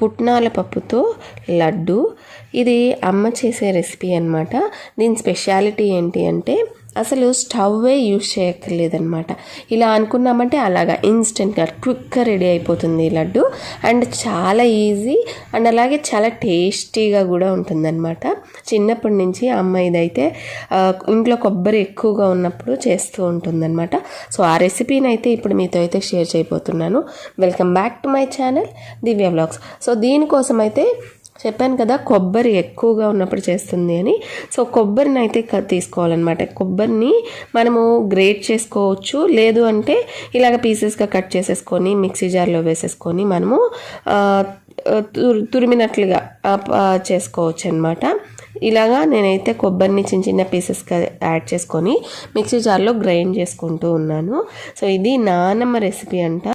పుట్నాల పప్పుతో లడ్డు. ఇది అమ్మ చేసే రెసిపీ అనమాట దీని స్పెషాలిటీ ఏంటి అంటే అసలు స్టవ్వే యూజ్ చేయక్కర్లేదనమాట ఇలా అనుకున్నామంటే అలాగా ఇన్స్టెంట్గా క్విక్గా రెడీ అయిపోతుంది లడ్డు. అండ్ చాలా ఈజీ అండ్ అలాగే చాలా టేస్టీగా కూడా ఉంటుందన్నమాట. చిన్నప్పటి నుంచి అమ్మ ఇదైతే ఇంట్లో కొబ్బరి ఎక్కువగా ఉన్నప్పుడు చేస్తూ ఉంటుందన్నమాట. సో ఆ రెసిపీని అయితే ఇప్పుడు మీతో అయితే షేర్ చేయబోతున్నాను. Welcome back to my channel Divya vlogs so దీనికోసం అయితే చెప్పాను కదా కొబ్బరి ఎక్కువగా ఉన్నప్పుడు చేస్తుంది అని. సో కొబ్బరిని అయితే తీసుకోవాలన్నమాట. కొబ్బరిని మనము గ్రేట్ చేసుకోవచ్చు. లేదు అంటే ఇలాగ పీసెస్గా కట్ చేసేసుకొని మిక్సీ జార్లో వేసేసుకొని మనము తురిమినట్లుగా చేసుకోవచ్చు అనమాట ఇలాగా నేనైతే కొబ్బరిని చిన్న చిన్న పీసెస్గా యాడ్ చేసుకొని మిక్సీ జార్లో గ్రైండ్ చేసుకుంటూ ఉన్నాను. సో ఇది నానమ్మ రెసిపీ అంట.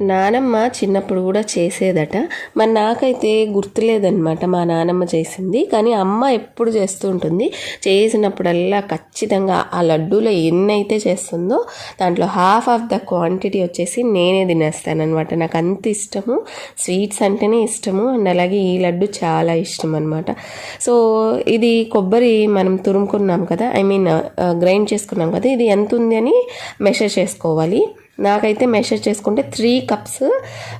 నానమ్మ చిన్నప్పుడు కూడా చేసేదట. మరి నాకైతే గుర్తులేదనమాట మా నానమ్మ చేసింది. కానీ అమ్మ ఎప్పుడు చేస్తూ ఉంటుంది. చేసినప్పుడల్లా ఖచ్చితంగా ఆ లడ్డూలో ఎన్ని అయితే చేస్తుందో దాంట్లో హాఫ్ ఆఫ్ ద క్వాంటిటీ వచ్చేసి నేనే తినేస్తానమాట నాకు అంత ఇష్టము. స్వీట్స్ అంటేనే ఇష్టము. అండ్ అలాగే ఈ లడ్డు చాలా ఇష్టం అనమాట సో ఇది కొబ్బరి మనం తురుముకున్నాం కదా. ఐ మీన్ గ్రైండ్ చేసుకున్నాం కదా. ఇది ఎంత ఉంది అని మెషర్ చేసుకోవాలి. నాకైతే మెషర్ చేసుకుంటే త్రీ కప్స్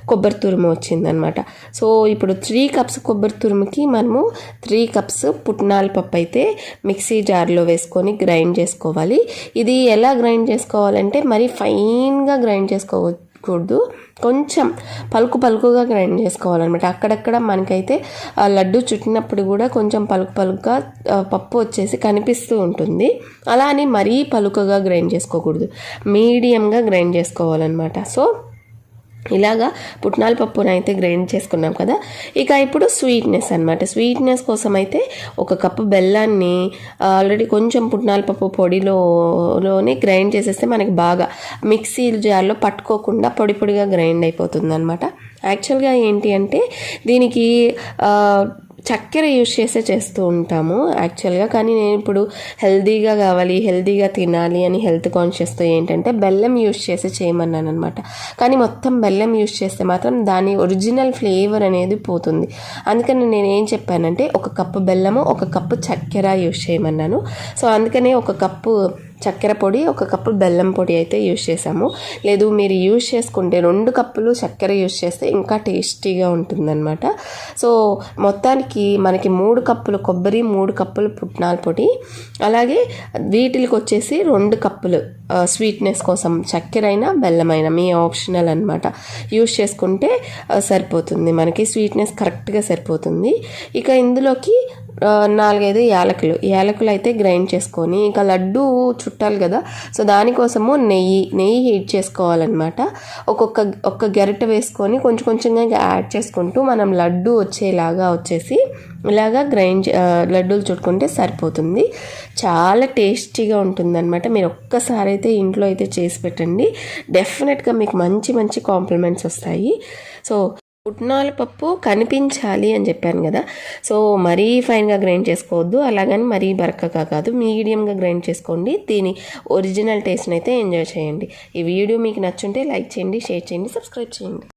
కొబ్బరి తురుము వచ్చిందనమాట. సో ఇప్పుడు త్రీ కప్స్ కొబ్బరి తురుముకి మనము త్రీ కప్స్ పుట్నాల పప్పు అయితే మిక్సీ జార్లో వేసుకొని గ్రైండ్ చేసుకోవాలి. ఇది ఎలా గ్రైండ్ చేసుకోవాలంటే మరి ఫైన్గా గ్రైండ్ చేసుకోవచ్చు. కూడదు కొంచెం పలుకు పలుకుగా గ్రైండ్ చేసుకోవాలన్నమాట. అక్కడక్కడ మనకైతే ఆ లడ్డు చుట్టినప్పుడు కూడా కొంచెం పలుకు పలుకుగా పప్పు వచ్చేసి కనిపిస్తూ ఉంటుంది. అలా అని మరీ పలుకగా గ్రైండ్ చేసుకోకూడదు. మీడియంగా గ్రైండ్ చేసుకోవాలన్నమాట. సో ఇలాగా పుట్నాల పప్పును అయితే గ్రైండ్ చేసుకున్నాం కదా. ఇక ఇప్పుడు స్వీట్నెస్ అనమాట స్వీట్నెస్ కోసం అయితే ఒక కప్పు బెల్లాన్ని ఆల్రెడీ కొంచెం పుట్నాల పప్పు పొడిలోనే గ్రైండ్ చేసేస్తే మనకి బాగా మిక్సీ జార్లో పట్టుకోకుండా పొడి పొడిగా గ్రైండ్ అయిపోతుంది అనమాట యాక్చువల్గా ఏంటి అంటే దీనికి చక్కెర యూజ్ చేసే చేస్తూ ఉంటాము యాక్చువల్గా కానీ నేను ఇప్పుడు హెల్తీగా కావాలి హెల్తీగా తినాలి అని హెల్త్ కాన్షియస్తో ఏంటంటే బెల్లం యూజ్ చేసి చేయమన్నాను అనమాట కానీ మొత్తం బెల్లం యూజ్ చేస్తే మాత్రం దాని ఒరిజినల్ ఫ్లేవర్ అనేది పోతుంది. అందుకని నేను ఏం చెప్పానంటే ఒక కప్పు బెల్లము ఒక కప్పు చక్కెర యూజ్ చేయమన్నాను. సో అందుకనే ఒక కప్పు చక్కెర పొడి ఒక కప్పు బెల్లం పొడి అయితే యూజ్ చేసాము లేదు మీరు యూజ్ చేసుకుంటే రెండు కప్పులు చక్కెర యూజ్ చేస్తే ఇంకా టేస్టీగా ఉంటుందన్నమాట. సో మొత్తానికి మనకి మూడు కప్పులు కొబ్బరి మూడు కప్పులు పుట్నాల పొడి అలాగే వీటికి వచ్చేసి రెండు కప్పులు స్వీట్నెస్ కోసం చక్కెర అయినా బెల్లమైనా మీ ఆప్షనల్ అనమాట యూజ్ చేసుకుంటే సరిపోతుంది. మనకి స్వీట్నెస్ కరెక్ట్గా సరిపోతుంది. ఇక ఇందులోకి నాలుగైదు యాలకులు. యాలకులు అయితే గ్రైండ్ చేసుకొని ఇంకా లడ్డు చుట్టాలి కదా సో దానికోసము నెయ్యి నెయ్యి హీట్ చేసుకోవాలన్నమాట. ఒక్కొక్క ఒక్క గరిటె వేసుకొని కొంచెం కొంచెంగా యాడ్ చేసుకుంటూ మనం లడ్డు వచ్చేలాగా వచ్చేసి ఇలాగా గ్రైండ్ చే- లడ్డూలు చుట్టుకుంటే సరిపోతుంది. చాలా టేస్టీగా ఉంటుందన్నమాట. మీరు ఒక్కసారి అయితే ఇంట్లో అయితే చేసి పెట్టండి. డెఫినెట్గా మీకు మంచి మంచి కాంప్లిమెంట్స్ వస్తాయి. సో పుట్నాల పప్పు కనిపించాలి అని చెప్పాను కదా. సో మరీ ఫైన్గా గ్రైండ్ చేసుకోవద్దు. అలాగని మరీ బరకగా కాదు. మీడియంగా గ్రైండ్ చేసుకోండి. దీని ఒరిజినల్ టేస్ట్ని అయితే ఎంజాయ్ చేయండి. ఈ వీడియో మీకు నచ్చుంటే లైక్ చేయండి షేర్ చేయండి సబ్స్క్రైబ్ చేయండి.